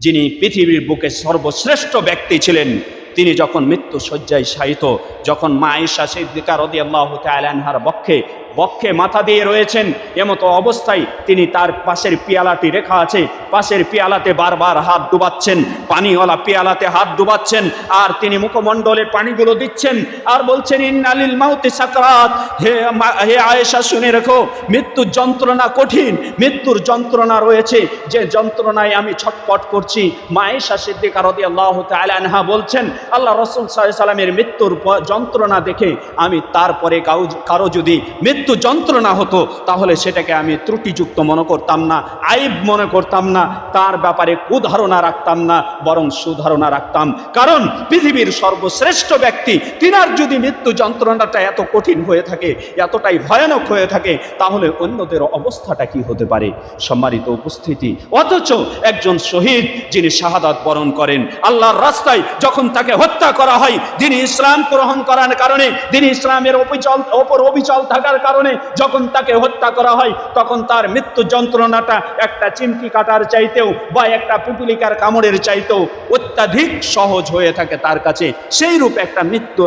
যিনি পৃথিবীর বুকে সর্বশ্রেষ্ঠ ব্যক্তি ছিলেন, তিনি যখন মৃত্যু শয্যায় শায়িত, যখন মা আয়েশা সিদ্দিকা রদিয়াল্লাহু তাআলা আনহার বক্ষে বক্ষে মাথা দিয়ে রয়েছেন। এমতো অবস্থায় তিনি তার পাশের পিয়ালাটি রেখা আছে। পাশের পিয়ালাতে বারবার হাত ডুবাচ্ছেন। পানিওয়ালা পিয়ালাতে হাত ডুবাচ্ছেন। আর তিনি মুখমণ্ডলে পানিগুলো দিচ্ছেন। আর বলছেন, ইন্নালিল মাউতি সাকরাত। হে হে আয়েশা, শুনে রেখো, মৃত্যুর যন্ত্রণা কঠিন। মৃত্যুর যন্ত্রণা রয়েছে। যে যন্ত্রণায় আমি ছটপট করছি, মা আয়েশা সিদ্দিকা রাদিয়াল্লাহু তাআলা আনহা বলছেন, আল্লাহ রাসূল সাল্লামের মৃত্যুর যন্ত্রণা দেখে আমি তারপরে কারও যদি মৃত্যু যন্ত্রণা হতো, তাহলে সেটাকে আমি ত্রুটিযুক্ত মনে করতাম না, আইব মনে করতাম না, তার ব্যাপারে কুধারণা রাখতাম না, বরং সুধারণা রাখতাম। কারণ পৃথিবীর সর্বশ্রেষ্ঠ ব্যক্তি, তিনার যদি মৃত্যু যন্ত্রণাটা এত কঠিন হয়ে থাকে, এতটাই ভয়ানক হয়ে থাকে, তাহলে অন্যদের অবস্থাটা কি হতে পারে? সম্মানিত উপস্থিতি, অথচ একজন শহীদ যিনি শাহাদাত বরণ করেন, আল্লাহর রাস্তায় যখন তাকে হত্যা করা হয় যিনি ইসলাম গ্রহণ করার কারণে তিনি ইসলামের অবিচল ওপর অবিচল থাকার কারণে যখন তাকে হত্যা করা হয়, তখন তার মৃত্যু যন্ত্রণাটা একটা চিমকি কাটার চাইতেও বা একটা পিপিলিকার কামড়ের চাইতেও অত্যাধিক সহজ হয়ে থাকে তার কাছে। সেই রূপ একটা মৃত্যু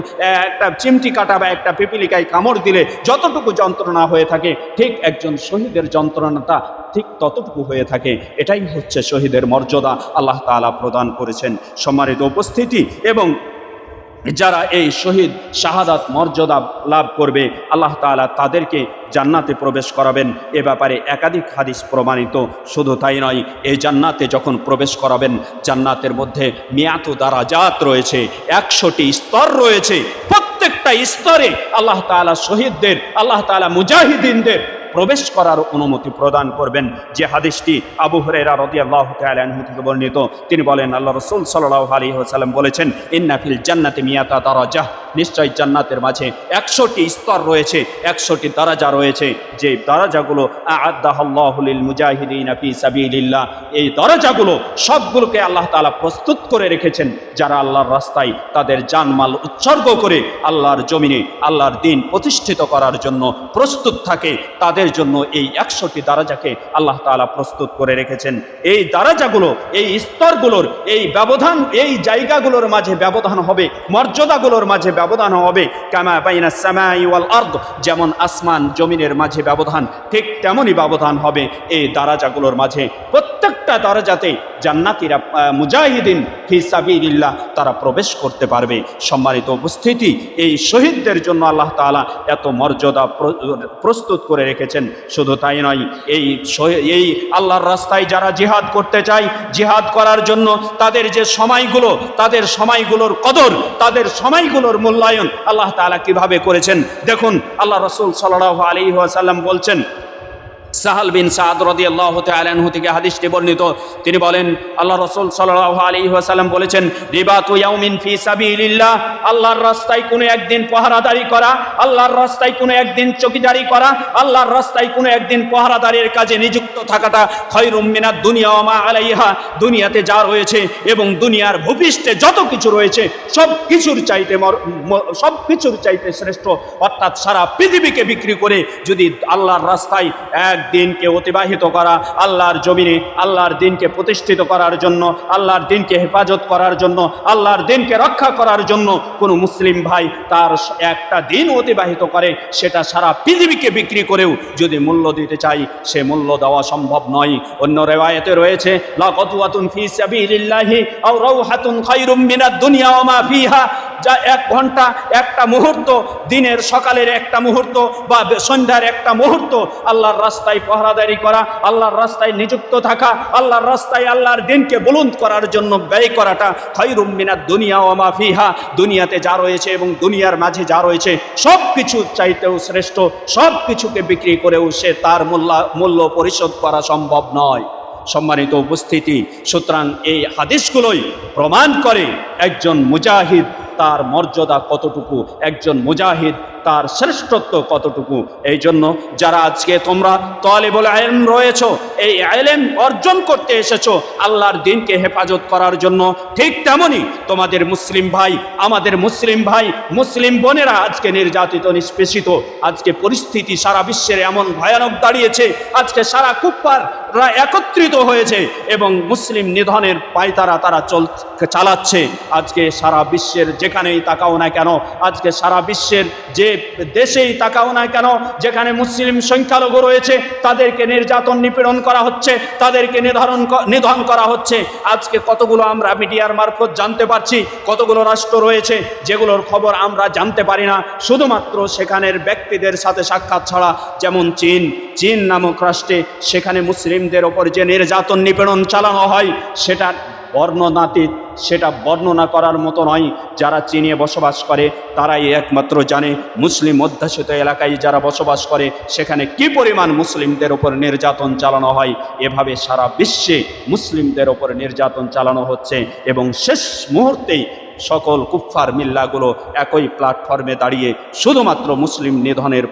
একটা চিমটি কাটা বা একটা পিপিলিকায় কামড় দিলে যতটুকু যন্ত্রণা হয়ে থাকে, ঠিক একজন শহীদের যন্ত্রণাটা ঠিক ততটুকু হয়ে থাকে। এটাই হচ্ছে শহীদের মর্যাদা, আল্লাহ তাআলা প্রদান করেছেন। সম্মানিত উপস্থিতি এবং যারা এই শহীদ শাহাদাত মর্যাদা লাভ করবে, আল্লাহ তাআলা তাদেরকে জান্নাতে প্রবেশ করাবেন। এ ব্যাপারে একাধিক হাদিস প্রমাণিত, শুধু তাই নয়, এই জান্নাতে যখন প্রবেশ করাবেন, জান্নাতের মধ্যে মিয়াত দারাজাত রয়েছে, একশোটি স্তর রয়েছে, প্রত্যেকটা স্তরে আল্লাহ তাআলা শহীদদের, আল্লাহ তাআলা মুজাহিদিনদের প্রবেশ করার অনুমতি প্রদান করবেন। যে হাদিসটি আবু হরেরা রদিয়াল্লাহ তাআলা আনহু থেকে বর্ণিত, তিনি বলেন, আল্লাহ রসুল সাল্লাহ আলী ওয়াসাল্লাম বলেছেন ইন্নাফিল জান্নাতি মিয়াতা দারাজাহ। নিশ্চয় জান্নাতের মাঝে একশোটি স্তর রয়েছে, একশোটি দারাজা রয়েছে। যে দারাজাগুলো লিল মুজাহিদিনা এই দরজাগুলো সবগুলোকে আল্লাহ তাআলা প্রস্তুত করে রেখেছেন। যারা আল্লাহর রাস্তায় তাদের জানমাল উৎসর্গ করে আল্লাহর জমিনে, আল্লাহর দিন প্রতিষ্ঠিত করার জন্য প্রস্তুত থাকে, তাদের জন্য এই একশোটি দারাজাকে আল্লাহ তাআলা প্রস্তুত করে রেখেছেন। এই দারাজাগুলো, এই স্তরগুলোর এই ব্যবধান, এই জায়গাগুলোর মাঝে ব্যবধান হবে, মর্যাদাগুলোর মাঝে ব্যবধান হবে। কামা বাইনা সামাই ওয়াল আর্দ, যেমন আসমান জমিনের মাঝে ব্যবধান, ঠিক তেমনই ব্যবধান হবে এই দারাজাগুলোর মাঝে। প্রত্যেকটা দরজাতে জান্নাতিরা মুজাহিদিন ফি সাবিলিল্লাহ, তারা প্রবেশ করতে পারবে। সম্মানিত উপস্থিতি, এই শহীদদের জন্য আল্লাহ তাআলা এত মর্যাদা প্রস্তুত করে রেখেছেন। শুধু তাই নয়, এই এই আল্লাহর রাস্তায় যারা জিহাদ করতে চায়, জিহাদ করার জন্য তাদের যে সময়গুলো, তাদের সময়গুলোর কদর, তাদের সময়গুলোর মূল্যায়ন আল্লাহ তাআলা কীভাবে করেছেন? দেখুন, আল্লাহ রসুল সাল্লাল্লাহু আলাইহি ওয়াসাল্লাম বলছেন সাহাল বিন সাদ রাদিয়াল্লাহু তাআলা আনহু থেকে হাদিসটি বর্ণিত। তিনি বলেন, আল্লাহ রসুল সাল্লাহ আলাইহি ওয়াসাল্লাম বলেছেন, রিবাতু ইয়াউমিন ফি সাবিলিল্লাহ আল্লাহর রাস্তায় কোনো একদিন পাহারাদারি করা, আল্লাহর রাস্তায় কোনো একদিন চকিদারি করা, আল্লাহর রাস্তায় কোনো একদিন পাহারাদারের কাজে নিযুক্ত থাকাটা খয়রুম দুনিয়া মা আলাইহা। দুনিয়াতে যা রয়েছে এবং দুনিয়ার ভূপৃষ্ঠে যত কিছু রয়েছে, সব কিছুর চাইতে সব কিছুর চাইতে শ্রেষ্ঠ, অর্থাৎ সারা পৃথিবীকে বিক্রি করে যদি আল্লাহর রাস্তায় একদিনকে অতিবাহিত করা, আল্লাহর জমিনে, আল্লাহর দিনকে প্রতিষ্ঠিত করার জন্য, আল্লাহর দিনকে হেফাজত করার জন্য, আল্লাহর দিনকে রক্ষা করার জন্য কোনো মুসলিম ভাই তার একটা দিন অতিবাহিত করে, সেটা সারা পৃথিবীকে বিক্রি করেও যদি মূল্য দিতে চাই, সে মূল্য দেওয়া সম্ভব নয়। অন্য রেওয়ায়েতে রয়েছে যা এক ঘণ্টা, একটা মুহূর্ত, দিনের সকালের একটা মুহূর্ত বা সন্ধ্যার একটা মুহূর্ত, আল্লাহর রাস্তায় পহরাদারি করা, আল্লাহর রাস্তায় নিযুক্ত থাকা, আল্লাহর রাস্তায় আল্লাহর দিনকে বুলুন্দ করার জন্য ব্যয় করাটা খৈরুম মিনাদ দুনিয়া ও মাফিহা দুনিয়াতে যা রয়েছে এবং দুনিয়ার মাঝে যা রয়েছে সব কিছু চাইতেও শ্রেষ্ঠ সব কিছুকে বিক্রি করেও সে তার মূল্য মূল্য পরিশোধ করা সম্ভব নয়। সম্মানিত উপস্থিতি, সুতরাং এই হাদিসগুলোই প্রমাণ করে একজন মুজাহিদ তার মর্যাদা কতটুকু, একজন মুজাহিদ তার শ্রেষ্ঠত্ব কতটুকু? এই জন্য যারা আজকে তোমরা তলেবল আইন রয়েছ, এই আইলেম অর্জন করতে এসেছ, আল্লাহর দিনকে হেফাজত করার জন্য ঠিক তেমনই তোমাদের মুসলিম ভাই, আমাদের মুসলিম ভাই, মুসলিম বোনেরা আজকে নির্যাতিত, নিষ্পেষিত, আজকে পরিস্থিতি সারা বিশ্বের এমন ভয়ানক দাঁড়িয়েছে, আজকে সারা কুপ্পাররা একত্রিত হয়েছে এবং মুসলিম নিধনের পায়তারা তারা চল, চালাচ্ছে। আজকে সারা বিশ্বের যেখানেই তাকাও না কেন, আজকে সারা বিশ্বের যে দেশেই তাকাও না কেন? যেখানে মুসলিম সংখ্যালঘু রয়েছে, তাদেরকে নির্যাতন নিপীড়ন করা হচ্ছে, তাদেরকে নির্ধারণ নিধন করা হচ্ছে। আজকে কতগুলো আমরা মিডিয়ার মারফত জানতে পারছি, কতগুলো রাষ্ট্র রয়েছে, যেগুলোর খবর আমরা জানতে পারি না। শুধুমাত্র সেখানের ব্যক্তিদের সাথে সাক্ষাৎ ছাড়া, যেমন চীন। চীন নামক রাষ্ট্রে সেখানে মুসলিমদের ওপর যে নির্যাতন নিপীড়ন চালানো হয়, সেটা বর্ণনাতীত, সেটা বর্ণনা করার মতো নয়। যারা চীনে বসবাস করে, তারাই একমাত্র জানে মুসলিম অধ্যাসিত এলাকায় যারা বসবাস করে, সেখানে কি পরিমাণ মুসলিমদের ওপর নির্যাতন চালানো হয়? এভাবে সারা বিশ্বে মুসলিমদের ওপর নির্যাতন চালানো হচ্ছে এবং শেষ মুহূর্তেই সকল কুফফার মিল্লাগুলো একই প্ল্যাটফর্মে দাঁড়িয়ে শুধুমাত্র মুসলিম নিধনের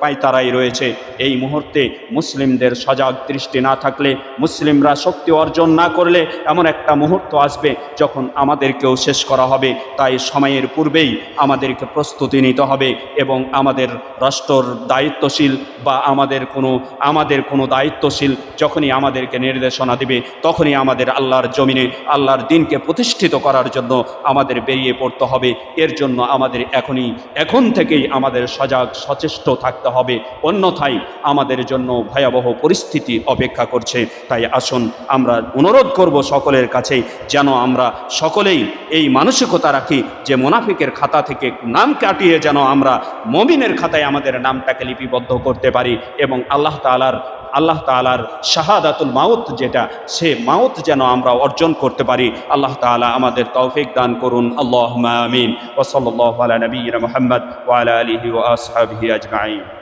পায়তারাই রয়েছে। এই মুহূর্তে মুসলিমদের সজাগ দৃষ্টি না থাকলে, মুসলিমরা শক্তি অর্জন না করলে এমন একটা মুহূর্ত আসবে যখন আমাদেরকেও শেষ করা হবে। তাই সময়ের পূর্বেই আমাদেরকে প্রস্তুতি নিতে হবে এবং আমাদের রাষ্ট্রর দায়িত্বশীল বা আমাদের কোনো আমাদের কোনো দায়িত্বশীল যখনই আমাদেরকে নির্দেশনা দিবে, তখনই আমাদের আল্লাহর জমিনে, আল্লাহর দিনকে প্রতিষ্ঠিত করার জন্য আমাদের বেরিয়ে পড়তে হবে। এর জন্য আমাদের এখনই, এখন থেকেই আমাদের সজাগ, সচেষ্ট থাকতে হবে। অন্যথায় আমাদের জন্য ভয়াবহ পরিস্থিতি অপেক্ষা করছে। তাই আসুন, আমরা অনুরোধ করব সকলের কাছে যেন আমরা সকলেই এই মানসিকতা রাখি যে মোনাফিকের খাতা থেকে নাম কাটিয়ে যেন আমরা মমিনের খাতায় আমাদের নামটাকে লিপিবদ্ধ করতে পারি এবং আল্লাহ তালার আল্লাহ তালার শাহাদাতুল মাউত যেটা, সে মাউত যেন আমরা অর্জন করতে পারি। আল্লাহ তালা আমাদের তৌফিক দান করুন। আল্লাহ আমিন। ওসল্লাহ আলা নবীন মোহাম্মদ ওয়ালা আলহি ও আসহাবি আজমাইন।